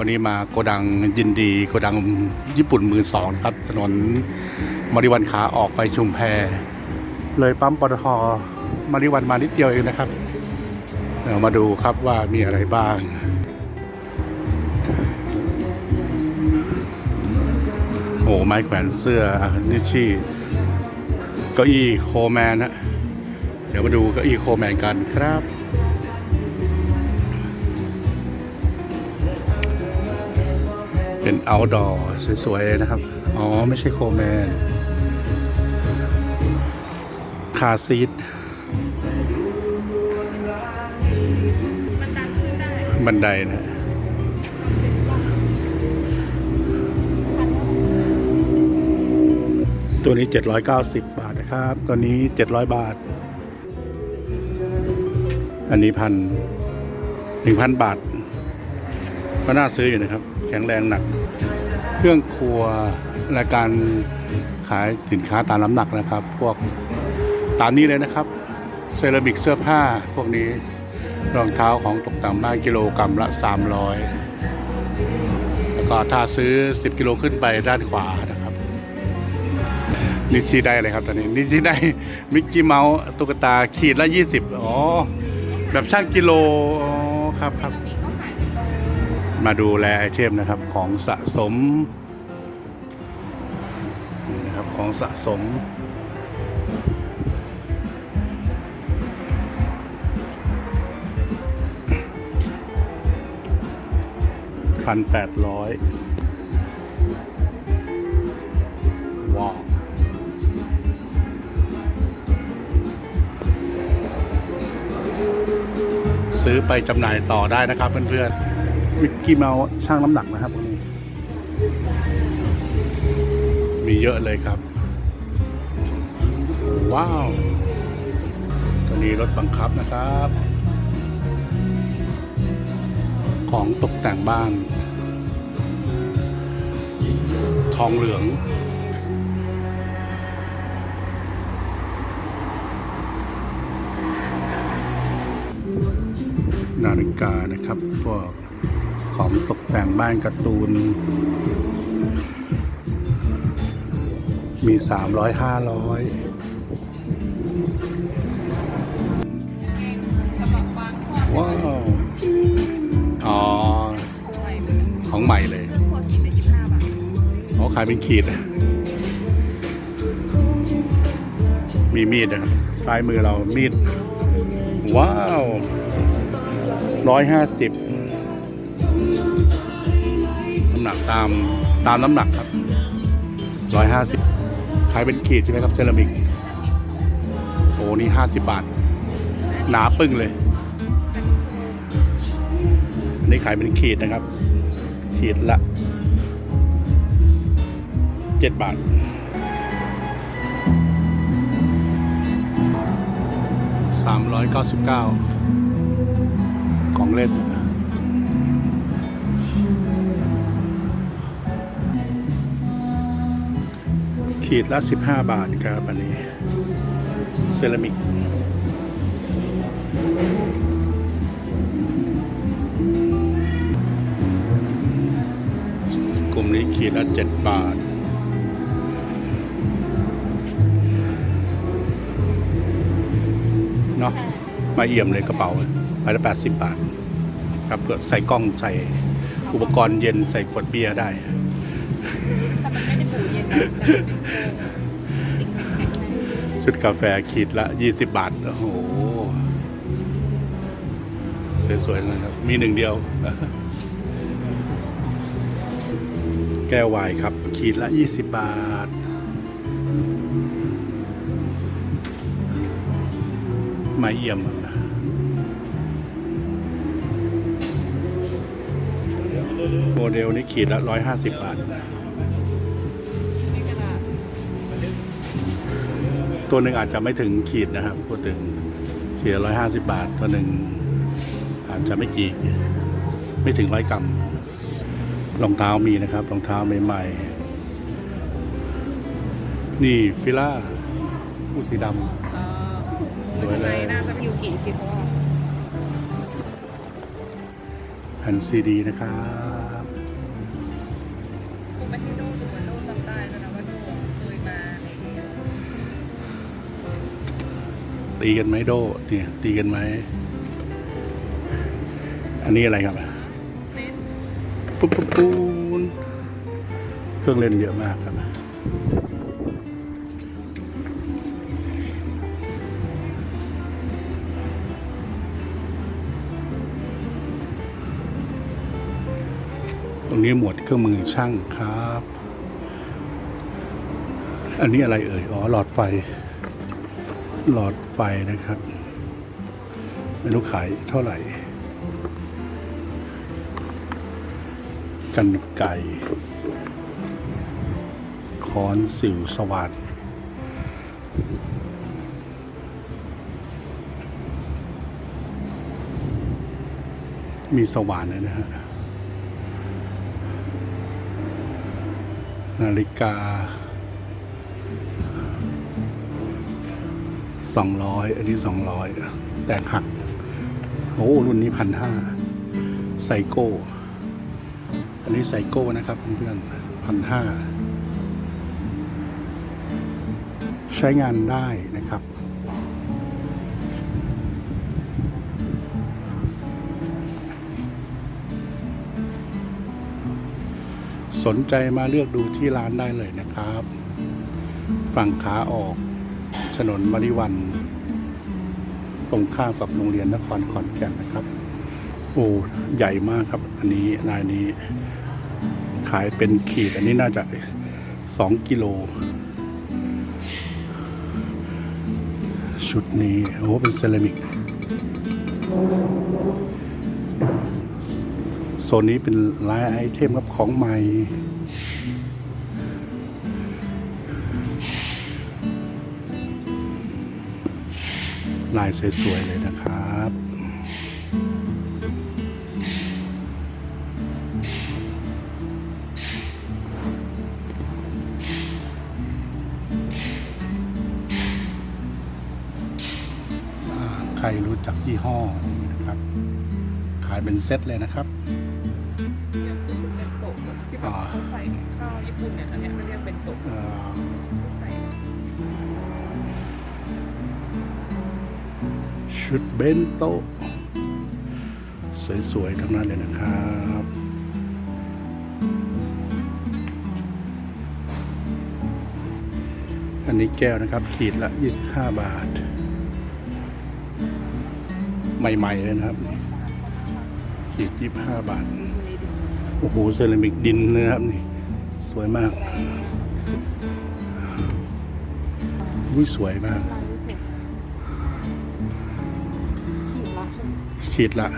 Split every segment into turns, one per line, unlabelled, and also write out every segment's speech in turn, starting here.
วันนี้มาโกดังยินดีโกดังญี่ปุ่นมือสองครับ ถนนมาริวันขาออกไปชุมแพ เลยปั๊มปตทมาริวันมานิดเดียวเองนะครับเดี๋ยวมาดูครับว่ามีอะไรบ้าง โอ้ไม้แขวนเสื้อนิชชี่เก้าอี้โคแมนฮะเดี๋ยวมาดูเก้าอี้โคแมนกันครับ เป็น outdoor สวยๆนะครับ อ๋อ ไม่ใช่โคแมนคาซีดบันไดนะตัวนี้ 790 บาทนะครับ ตัวนี้ 700 บาท อันนี้พันหนึ่งพันบาท ก็น่าซื้ออยู่นะครับ แข็งแรงหนัก เครื่องครัวรายการขายสินค้าตามน้ำหนักนะครับ พวกตามนี้เลยนะครับ เซรามิกเสื้อผ้าพวกนี้รองเท้าของตกต่งบ้ากิโลกรัมละ 300 แล้วก็ถ้าซื้อ 10 กิโลขึ้นไปด้านขวานะครับนิชชี่ได้เลยครับตอนนี้นิชชี่ได้มิกกี้เมาส์ตุ๊กตาขีดละ 20 อ๋อ แบบช่างกิโล อ๋อ ครับครับ มาดูแลไอเทมนะครับของสะสมนี่นะครับของสะสม พันแปดร้อยว้าวซื้อไปจำหน่ายต่อได้นะครับเพื่อนๆ วิกกี้เมาส์ช่างน้ำหนักนะครับวันนี้มีเยอะเลยครับ ว้าวตัวนี้รถบังคับนะครับ ของตกแต่งบ้าน ทองเหลืองนาฬิกานะครับพวก ของตกแต่งบ้านการ์ตูน มีสามร้อยห้าร้อย
ว้า
ว อ๋อ
ข
องใหม่เลย
เครื่องครัวกินได้ยี่สิบห้าบาท
เขาขายเป็นขีด มีมีดนะครับซ้ายมือเรามีด ว้าวร้อยห้าสิบ หนักตามตามน้ำหนักครับร้อยห้าสิบขายเป็นขีดใช่ไหมครับเซรามิกโอ้นี่ห้าสิบบาท หนาปึ้งเลยอันนี้ขายเป็นขีดนะครับ ขีดละเจ็ดบาทสามร้อยเก้าสิบเก้าของเล่น ขีดละสิบห้าบาทครับอันนี้ เซรามิกกลุ่มนี้ขีดละเจ็ดบาทเนาะมาเอี่ยมเลยกระเป๋าไปละแปดสิบบาท ครับเผื่อใส่กล้องใส่อุปกรณ์เย็นใส่ขวดเบียร์ได้ ชุดกาแฟขีดละยี่สิบบาท โอ้โห สวยๆนะครับ มีหนึ่งเดียว แก้ววายครับ ขีดละยี่สิบบาทมาเยี่ยมโมเดลนี้ขีดละร้อยห้าสิบบาท ตัวหนึ่งอาจจะไม่ถึงขีดนะครับพูดถึงขีดร้อยห้าสิบาท ตัวหนึ่งอาจจะไม่กี่ไม่ถึงร้อยกรัมรองเท้ามีนะครับรองเท้าใหม่ๆ นี่ฟิล่าผู้สีด
เอ่อ
สวยเลย
น่าจะอยู่กี่ชิ้นเพราะว่าำ
แผ่นซีดีนะครับ ตีกันไหมโดเนี่ยตีกันไหม อันนี้อะไรครับ
เล่น
ปุ๊บปุ๊บปุ๊บเครื่องเล่นเยอะมากครับตรงนี้หมวดเครื่องมือช่างครับ อันนี้อะไรเอ่ย อ๋อ หลอดไฟ หลอดไฟนะครับ ไม่รู้ขายเท่าไหร่ กันไก่คอนสิวสว่านมีสว่านนะฮะนาฬิกา สองร้อยอันนี้สองร้อยแตกหัก โอ้รุ่นนี้พันห้าไซโก้ อันนี้ไซโก้นะครับเพื่อนพันห้าใช้งานได้นะครับ สนใจมาเลือกดูที่ร้านได้เลยนะครับ ฝั่งขาออก ถนนมริวันตรงข้ามกับโรงเรียนนครขอนแก่นนะครับ โอ้ใหญ่มากครับ อันนี้ลายนี้ ขายเป็นขีด อันนี้น่าจะสองกิโล ชุดนี้ โอ้เป็นเซรามิกโซนนี้เป็นลายไอเทมครับของใหม่ ลายสวยๆเลยนะครับอ่าใครรู้จักยี่ห้อนี้นะครับ ขายเป็นเซตเลยนะครับ
อย่างคือชุดเป็นโต๊ะที่แบบเขาใส่ข้าวญี่ปุ่นเนี่ยอันเนี้ยมันเรียกเป็นโต๊ะ
ชุดเบนโตสวยๆทั้งนั้นเลยนะครับอันนี้แก้วนะครับ ขีดละ25บาท ใหม่ๆเลยนะครับ ขีด25บาท โอ้โหเซรามิกดินเลยนะครับนี่ สวยมากอุ้ยสวยมาก
ขีดละ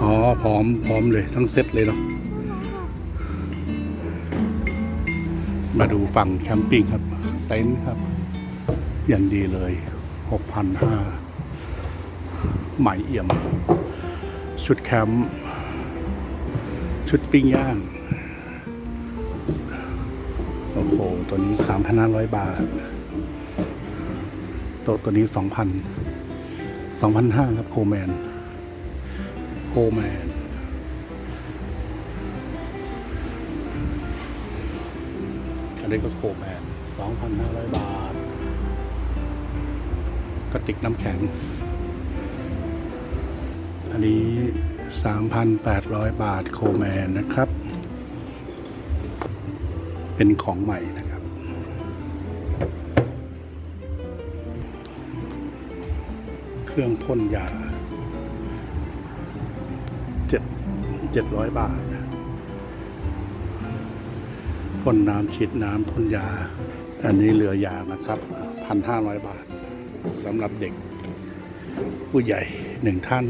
อ๋อ พร้อม พร้อมเลย ทั้งเซ็ตเลยเนาะ มาดูฝั่งแคมปิ้งครับ เต็นท์ครับ อย่างดีเลย6,500ไหมเอี่ยม ชุดแคมป์ชุดปิ้งย่าง โอ้โห ตัวนี้ 3,500 บาทโต๊ะตัวนี้ 2,000 2,500 ครับ โคแมน โคแมน อันนี้ก็โคแมน 2,500 บาท กระติกน้ำแข็ง อันนี้ 3,800 บาทโคแมนนะครับ เป็นของใหม่นะ เครื่องพ่นยาเจ็ดเจ็ดร้อยบาทพ่นน้ำฉีดน้ำพ่นยา อันนี้เรือยางนะครับพันห้าร้อยบาทสำหรับเด็ก ผู้ใหญ่หนึ่งท่าน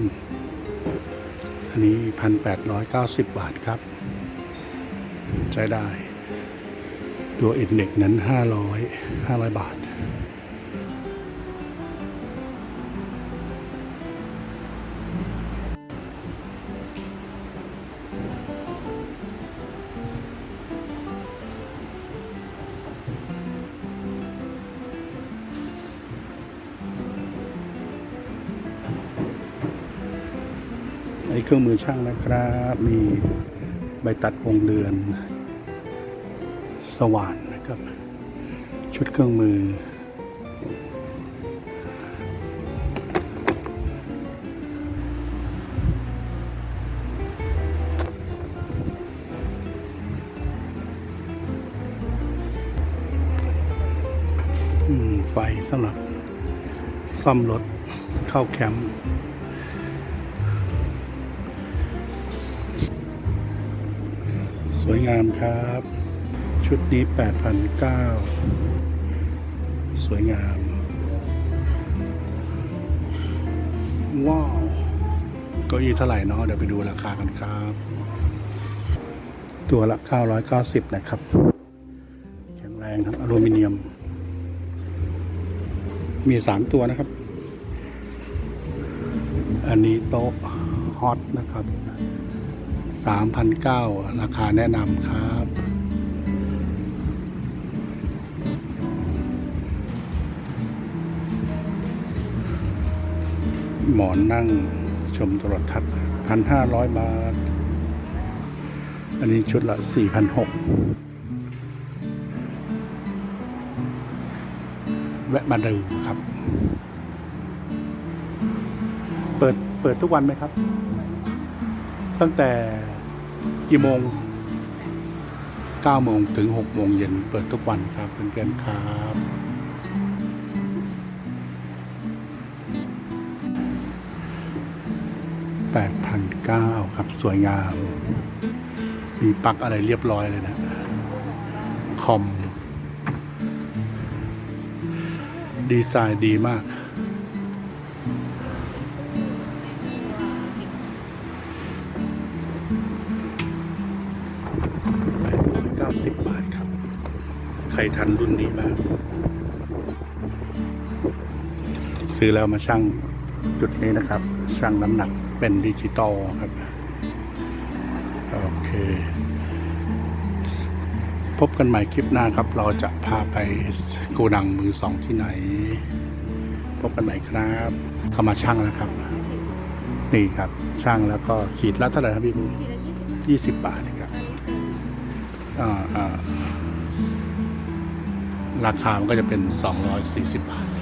อันนี้พันแปดร้อยเก้าสิบบาทครับ ใช้ได้ ตัวอินเด็กนั้นห้าร้อยห้าร้อยบาท เครื่องมือช่างนะครับ มีใบตัดวงเดือน สว่านนะครับ ชุดเครื่องมือ ไฟสำหรับซ่อมรถเข้าแคมป์ สวยงามครับ ชุดนี้8,900สวยงาม ว้าวก็อีเท่าไหร่เนาะเดี๋ยวไปดูราคากันครับ ตัวละ 990 นะครับ แข็งแรงครับอลูมิเนียม มีสามตัวนะครับ อันนี้โต๊ะฮอตนะครับ สามพันเก้าราคาแนะนำครับหมอนนั่งชมโทรทัศน์พันห้าร้อยบาท อันนี้ชุดละสี่พันหกแวะมาดูครับ เปิดเปิดทุกวันไหมครับ ตั้งแต่ กี่โมง9โมงถึง6โมงเย็นเปิดทุกวันครับเพื่อนๆครับ แปดพันเก้าครับสวยงาม มีปักอะไรเรียบร้อยเลยนะ คอม ดีไซน์ดีมาก รทันรุ่นนี้บ้าง ซื้อแล้วมาชั่งจุดนี้นะครับ ชั่งน้ำหนักเป็นดิจิตอลครับ โอเค พบกันใหม่คลิปหน้าครับ เราจะพาไปโกดังมือสองที่ไหน พบกันใหม่ครับเข้ามาช่างแล้วครับ นี่ครับช่างแล้วก็ขีดละเท่าไหร่ครับพี่บุ้
ทีละยี่สิบ
ยี่สิบบาทครับ อ่าอ่า ราคามันก็จะเป็น 240 บาทครับ